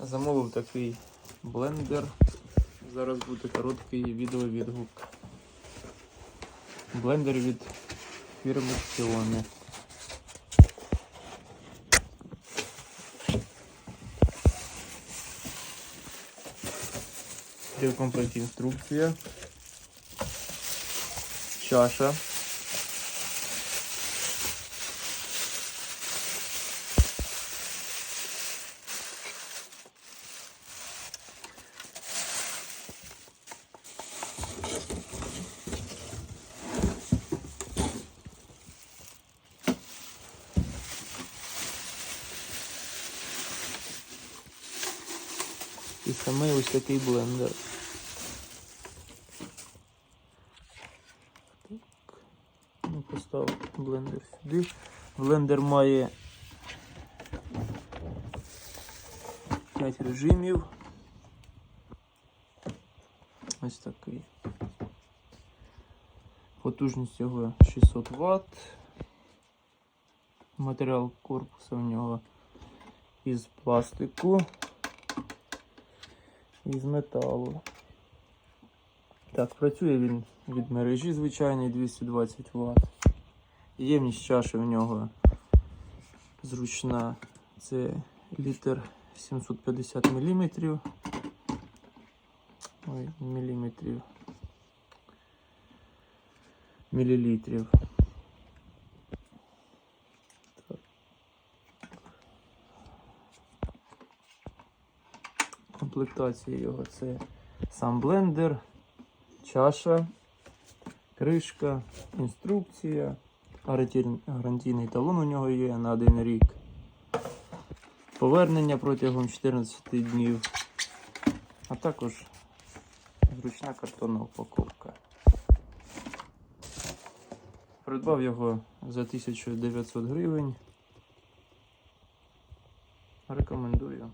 Замовив такий блендер. Зараз буде короткий відеовідгук. Блендер від фірми Xiaomi. Є в комплекті інструкція. Чаша. І саме ось такий блендер. Так. Ну, поставив блендер сюди. Блендер має 5 режимів. Ось такий. Потужність його 600 Вт. Матеріал корпусу в нього із пластику із металу. Так, працює він від мережі звичайної 220 Вт. Ємність чаші в нього зручна. Це літр 750 мм. Ой, міліметрів. Мілілітрів. Комплектація його це сам блендер, чаша, кришка, інструкція, гарантій- гарантійний талон у нього є на один рік. Повернення протягом 14 днів, а також зручна картонна упаковка. Придбав його за 1900 гривень. Рекомендую.